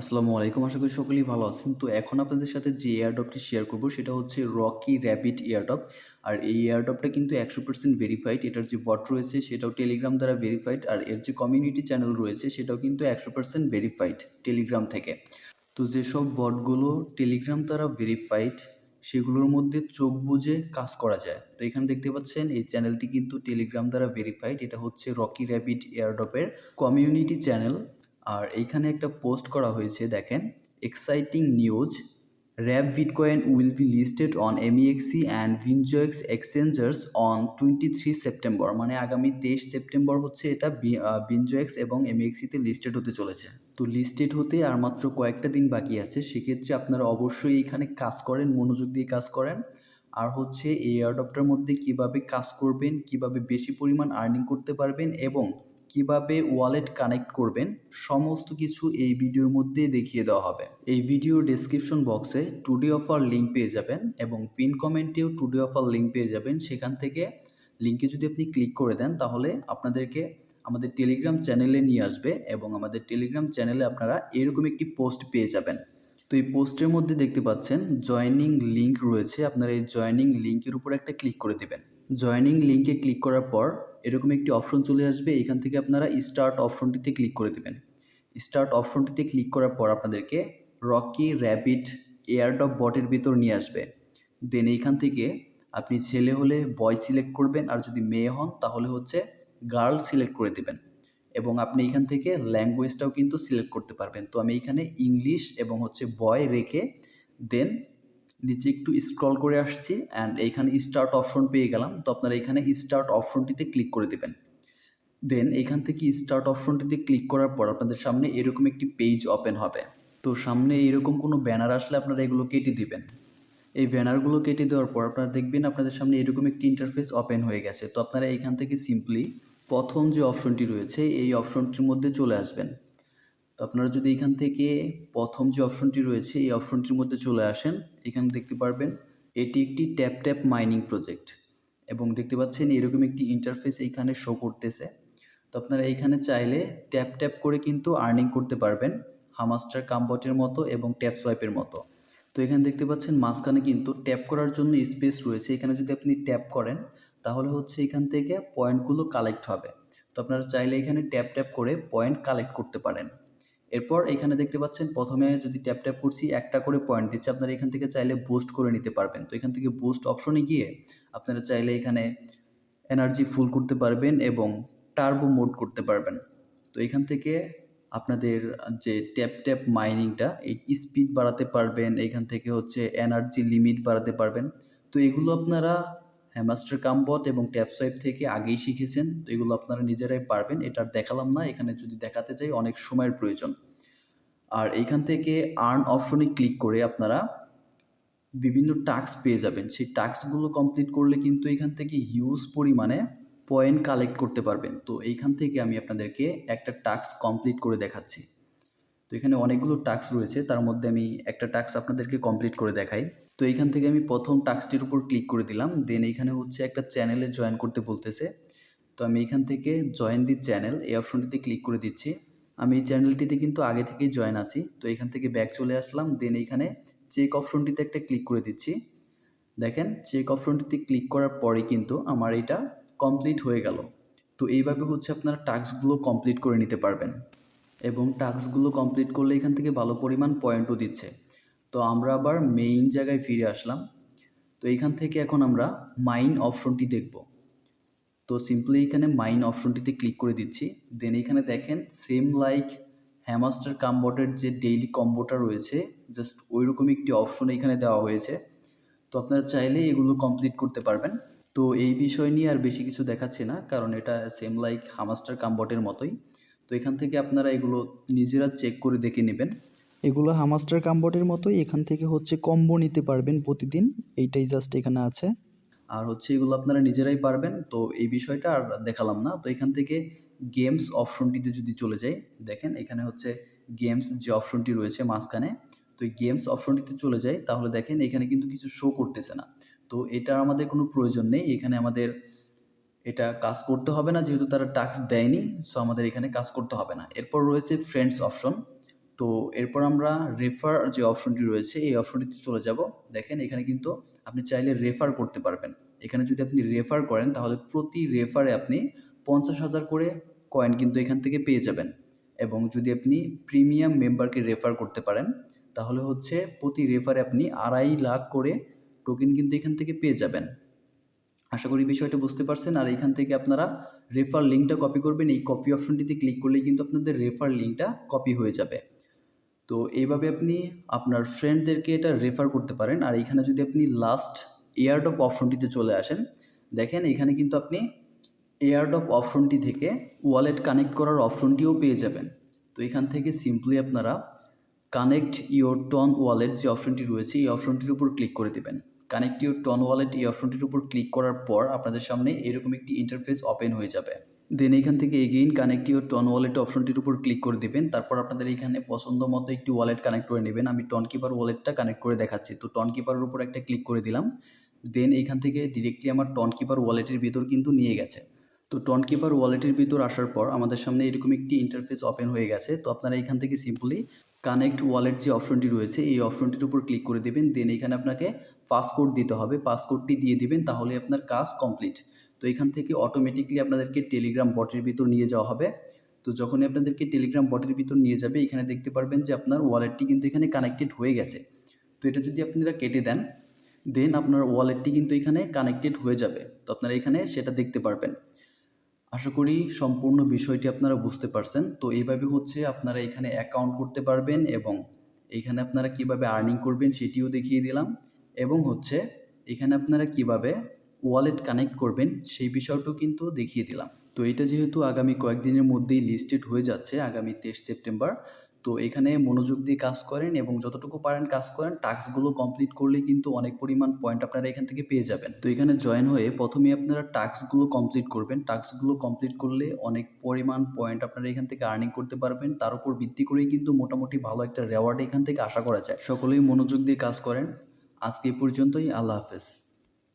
আসসালামু আলাইকুম। আশা করি সকলেই ভালো আছেন। তো এখন আপনাদের সাথে যে এয়ারডপটি শেয়ার করব, সেটা হচ্ছে রকি র্যাপিড এয়ারডপ আর এই এয়ারডপটা কিন্তু একশো পার্সেন্ট ভেরিফাইড এটার যে বট রয়েছে, সেটাও টেলিগ্রাম দ্বারা ভেরিফাইড আর এর যে কমিউনিটি চ্যানেল রয়েছে, সেটাও কিন্তু একশো পার্সেন্ট ভেরিফাইড টেলিগ্রাম থেকে। তো যেসব বটগুলো টেলিগ্রাম দ্বারা ভেরিফাইড সেগুলোর মধ্যে চোখ বুঝে কাজ করা যায়। তো এখানে দেখতে পাচ্ছেন, এই চ্যানেলটি কিন্তু টেলিগ্রাম দ্বারা ভেরিফাইড এটা হচ্ছে রকি র্যাপিড এয়ারডপের কমিউনিটি চ্যানেল আর এইখানে একটা পোস্ট করা হয়েছে, দেখেন। Exciting news RabBitcoin will be listed on MEXC and BingX exchangers on twenty three September মানে আগামী তেইশ সেপ্টেম্বর হচ্ছে এটা বিনজয়েক্স এবং এমইএক্সিতে লিস্টেড হতে চলেছে। তো লিস্টেড হতে আর মাত্র কয়েকটা দিন বাকি আছে, সেক্ষেত্রে আপনারা অবশ্যই এখানে কাজ করেন, মনোযোগ দিয়ে কাজ করেন। আর হচ্ছে এই এয়ারডপটার মধ্যে কীভাবে কাজ করবেন, কীভাবে বেশি পরিমাণ আর্নিং করতে পারবেন এবং কীভাবে ওয়ালেট কানেক্ট করবেন, সমস্ত কিছু এই ভিডিওর মধ্যে দেখিয়ে দেওয়া হবে। এই ভিডিও ডেসক্রিপশন বক্সে টুডে অফার লিঙ্ক পেয়ে যাবেন এবং পিন কমেন্টেও টুডে অফার লিঙ্ক পেয়ে যাবেন। সেখান থেকে লিঙ্কে যদি আপনি ক্লিক করে দেন, তাহলে আপনাদেরকে আমাদের টেলিগ্রাম চ্যানেলে নিয়ে আসবে এবং আমাদের টেলিগ্রাম চ্যানেলে আপনারা এরকম একটি পোস্ট পেয়ে যাবেন। তো এই পোস্টের মধ্যে দেখতে পাচ্ছেন জয়নিং লিঙ্ক রয়েছে। আপনারা এই জয়নিং লিঙ্কের উপর একটা ক্লিক করে দেবেন। জয়নিং লিঙ্কে ক্লিক করার পর এরকম একটি অপশন চলে আসবে, এখান থেকে আপনারা স্টার্ট অপশনটিতে ক্লিক করে দেবেন। স্টার্ট অপশনটিতে ক্লিক করার পর আপনাদেরকে রকি র্যাপিড এয়ারডপ বটের ভিতর নিয়ে আসবে। দেন এইখান থেকে আপনি ছেলে হলে বয় সিলেক্ট করবেন আর যদি মেয়ে হন তাহলে হচ্ছে গার্ল সিলেক্ট করে দেবেন। এবং আপনি এখান থেকে ল্যাঙ্গুয়েজটাও কিন্তু সিলেক্ট করতে পারবেন। তো আমি এখানে ইংলিশ এবং হচ্ছে বয় রেখে দেন নিচে একটু স্ক্রল করে আসছি অ্যান্ড এইখানে স্টার্ট অপশন পেয়ে গেলাম। তো আপনারা এখানে স্টার্ট অপশনটিতে ক্লিক করে দেবেন। দেন এখান থেকে স্টার্ট অপশনটিতে ক্লিক করার পর আপনাদের সামনে এরকম একটি পেজ ওপেন হবে। তো সামনে এরকম কোনো ব্যানার আসলে আপনারা এগুলো কেটে দিবেন। এই ব্যানারগুলো কেটে দেওয়ার পর আপনারা দেখবেন আপনাদের সামনে এরকম একটি ইন্টারফেস ওপেন হয়ে গেছে। তো আপনারা এখান থেকে সিম্পলি প্রথম যে অপশনটি রয়েছে, এই অপশনটির মধ্যে চলে আসবেন। তো আপনারা যদি এখান থেকে প্রথম যে অপশনটি রয়েছে, এই অপশনটির মধ্যে চলে আসেন, এখানে দেখতে পারবেন এটি একটি ট্যাপ ট্যাপ মাইনিং প্রজেক্ট এবং দেখতে পাচ্ছেন এরকম একটি ইন্টারফেস এইখানে শো করতেছে। তো আপনারা এইখানে চাইলে ট্যাপ ট্যাপ করে কিন্তু আর্নিং করতে পারবেন, হামাস্টার কামবটের মতো এবং ট্যাপ সোয়াইপের মতো। তো এখানে দেখতে পাচ্ছেন মাঝখানে কিন্তু ট্যাপ করার জন্য স্পেস রয়েছে। এখানে যদি আপনি ট্যাপ করেন, তাহলে হচ্ছে এখান থেকে পয়েন্টগুলো কালেক্ট হবে। তো আপনারা চাইলে এখানে ট্যাপ ট্যাপ করে পয়েন্ট কালেক্ট করতে পারেন। এরপর এখানে দেখতে পাচ্ছেন, প্রথমে যদি ট্যাপ ট্যাপ করছি, একটা করে পয়েন্ট দিচ্ছে। আপনারা এখান থেকে চাইলে বুস্ট করে নিতে পারবেন। তো এখান থেকে বুস্ট অপশনে গিয়ে আপনারা চাইলে এখানে এনার্জি ফুল করতে পারবেন এবং টার্বো মোড করতে পারবেন। তো এখান থেকে আপনাদের যে ট্যাপ ট্যাপ মাইনিংটা এই স্পিড বাড়াতে পারবেন। এখান থেকে হচ্ছে এনার্জি লিমিট বাড়াতে পারবেন। তো এগুলো আপনারা হ্যামাস্টার কাম্বত এবং ট্যাপ সোয়াইপ থেকে আগেই শিখেছেন। তো এগুলো আপনারা নিজেরাই পারবেন, এটা আর দেখালাম না। এখানে যদি দেখাতে চাই, অনেক সময়ের প্রয়োজন। আর এইখান থেকে আর্ন অপশনে ক্লিক করে আপনারা বিভিন্ন টাস্ক পেয়ে যাবেন। সেই টাস্কগুলো কমপ্লিট করলে কিন্তু এখান থেকে হিউজ পরিমাণে পয়েন্ট কালেক্ট করতে পারবেন। তো এইখান থেকে আমি আপনাদেরকে একটা টাস্ক কমপ্লিট করে দেখাচ্ছি। তো এখানে অনেকগুলো টাস্ক রয়েছে, তার মধ্যে আমি একটা টাস্ক আপনাদেরকে কমপ্লিট করে দেখাই। তো এইখান থেকে আমি প্রথম টাস্কটির উপর ক্লিক করে দিলাম। দেন এখানে হচ্ছে একটা চ্যানেলে জয়েন করতে বলতেছে। তো আমি এখান থেকে জয়েন দি চ্যানেল এই অপশনটিতে ক্লিক করে দিচ্ছি। আমি এই চ্যানেলটিতে কিন্তু আগে থেকেই জয়েন আছি। তো এখান থেকে ব্যাক চলে আসলাম। দেন এইখানে চেক অপশনটিতে একটা ক্লিক করে দিচ্ছি। দেখেন চেক অপশনটিতে ক্লিক করার পরে কিন্তু আমার এটা কমপ্লিট হয়ে গেল। তো এইভাবে হচ্ছে আপনারা টাস্কগুলো কমপ্লিট করে নিতে পারবেন। এবং টাস্কগুলো কমপ্লিট করলে এখান থেকে ভালো পরিমাণ পয়েন্টও দিচ্ছে। তো আমরা আবার মেইন জায়গায় ফিরে আসলাম। তো এখান থেকে এখন আমরা মাইন অপশনটি দেখব। তো সিম্পলি এখানে মাইন অপশনটিতে ক্লিক করে দিচ্ছি। দেন এখানে দেখেন সেম লাইক হ্যামাস্টার কাম্বোটের যে ডেইলি কম্বোটা রয়েছে জাস্ট ওই রকম একটি অপশন এখানে দেওয়া হয়েছে। তো আপনারা চাইলে এগুলো কমপ্লিট করতে পারবেন। তো এই বিষয় নিয়ে আর বেশি কিছু দেখাচ্ছি না, কারণ এটা সেম লাইক হামাস্টার কাম্বটের মতোই। তো এখান থেকে আপনারা এগুলো নিজেরা চেক করে দেখে নেবেন। এগুলো হামাস্টার কাম্বোর্ডের মতোই এখান থেকে হচ্ছে কম্বো নিতে পারবেন প্রতিদিন। এইটাই জাস্ট এখানে আছে। আর হচ্ছে এগুলো আপনারা নিজেরাই পারবেন, তো এই বিষয়টা আর দেখালাম না। তো এখান থেকে গেমস অপশনটিতে যদি চলে যাই, দেখেন এখানে হচ্ছে গেমস যে অপশনটি রয়েছে মাঝখানে, তো এই গেমস অপশনটিতে চলে যাই, তাহলে দেখেন এখানে কিন্তু কিছু শো করতেছে না। তো এটার আমাদের কোনো প্রয়োজন নেই, এখানে আমাদের এটা কাজ করতে হবে না, যেহেতু তারা টাস্ক দেয়নি সো আমাদের এখানে কাজ করতে হবে না। এরপর রয়েছে ফ্রেন্ডস অপশন তো এরপর আমরা রেফার যে অপশনটি রয়েছে, এই অপশনটিতে চলে যাব। দেখেন, এখানে কিন্তু আপনি চাইলে রেফার করতে পারবেন। এখানে যদি আপনি রেফার করেন, তাহলে প্রতি রেফারে আপনি পঞ্চাশ হাজার করে কয়েন কিন্তু এখান থেকে পেয়ে যাবেন। এবং যদি আপনি প্রিমিয়াম মেম্বারকে রেফার করতে পারেন, তাহলে হচ্ছে প্রতি রেফারে আপনি আড়াই লাখ করে টোকেন কিন্তু এখান থেকে পেয়ে যাবেন। আশা করি বিষয়টা বুঝতে পারছেন। আর এখান থেকে আপনারা রেফার লিঙ্কটা কপি করবেন। এই কপি অপশনটিতে ক্লিক করলেই কিন্তু আপনাদের রেফার লিঙ্কটা কপি হয়ে যাবে। তো এইভাবে আপনি আপনার ফ্রেন্ডদেরকে এটা রেফার করতে পারেন। আর এখানে যদি আপনি লাস্ট এয়ারডপ অপশনটিতে চলে আসেন, দেখেন এখানে কিন্তু আপনি এয়ারডপ অপশনটি থেকে ওয়ালেট কানেক্ট করার অপশনটিও পেয়ে যাবেন। তো এখান থেকে সিম্পলি আপনারা কানেক্ট ইওর টন ওয়ালেট যে অপশনটি রয়েছে, এই অপশনটির উপর ক্লিক করে দেবেন। কানেক্ট ইওর টন ওয়ালেট এই অপশনটির উপর ক্লিক করার পর আপনাদের সামনে এরকম একটি ইন্টারফেস ওপেন হয়ে যাবে। দেন এখান থেকে again connect your TON wallet অপশনটির উপর ক্লিক করে দেবেন। তারপর আপনাদের এখানে পছন্দ মতো একটি ওয়ালেট কানেক্ট করে নেবেন। আমি টন কিপার ওয়ালেটটা কানেক্ট করে দেখাচ্ছি। তো টন কিপারের উপর একটা ক্লিক করে দিলাম। দেন এখান থেকে ডিরেক্টলি আমার টন কিপার ওয়ালেটের ভিতর কিন্তু নিয়ে গেছে। তো টন কিপার ওয়ালেটের ভিতর আসার পর আমাদের সামনে এরকম একটি ইন্টারফেস ওপেন হয়ে গেছে। তো আপনারা এখান থেকে সিম্পলি কানেক্ট ওয়ালেট যে অপশনটি রয়েছে, এই অপশনটির উপর ক্লিক করে দেবেন। দেন এখানে আপনাকে পাসকোড দিতে হবে। পাসকোডটি দিয়ে দিবেন। তাহলে আপনার কাজ কমপ্লিট তো এখান থেকে অটোমেটিকলি আপনাদেরকে টেলিগ্রাম বটের ভিতর নিয়ে যাওয়া হবে। তো যখনই আপনাদেরকে টেলিগ্রাম বটের ভিতর নিয়ে যাবে, এখানে দেখতে পারবেন যে আপনার ওয়ালেটটি কিন্তু এখানে কানেক্টেড হয়ে গেছে। তো এটা যদি আপনারা কেটে দেন দেন আপনার ওয়ালেটটি কিন্তু এখানে কানেক্টেড হয়ে যাবে। তো আপনারা এখানে সেটা দেখতে পারবেন। আশা করি সম্পূর্ণ বিষয়টি আপনারা বুঝতে পারছেন। তো এইভাবে হচ্ছে আপনারা এখানে অ্যাকাউন্ট করতে পারবেন এবং এখানে আপনারা কীভাবে আর্নিং করবেন সেটিও দেখিয়ে দিলাম। এবং হচ্ছে এখানে আপনারা কীভাবে ওয়ালেট কানেক্ট করবেন, সেই বিষয়টাও কিন্তু দেখিয়ে দিলাম। তো এটা যেহেতু আগামী কয়েকদিনের মধ্যেই লিস্টেড হয়ে যাচ্ছে, আগামী তেইশ সেপ্টেম্বর, তো এখানে মনোযোগ দিয়ে কাজ করেন এবং যতটুকু পারেন কাজ করেন, টাস্কগুলো কমপ্লিট করলে কিন্তু অনেক পরিমাণ পয়েন্ট আপনারা এখান থেকে পেয়ে যাবেন। তো এখানে জয়েন হয়ে প্রথমে আপনারা টাস্কগুলো কমপ্লিট করবেন। টাস্কগুলো কমপ্লিট করলে অনেক পরিমাণ পয়েন্ট আপনারা এখান থেকে আর্নিং করতে পারবেন। তার উপর ভিত্তি করেই কিন্তু মোটামুটি ভালো একটা রেওয়ার্ড এখান থেকে আশা করা যায়। সকলেই মনোযোগ দিয়ে কাজ করেন। আজকে পর্যন্তই, আল্লাহ হাফেজ।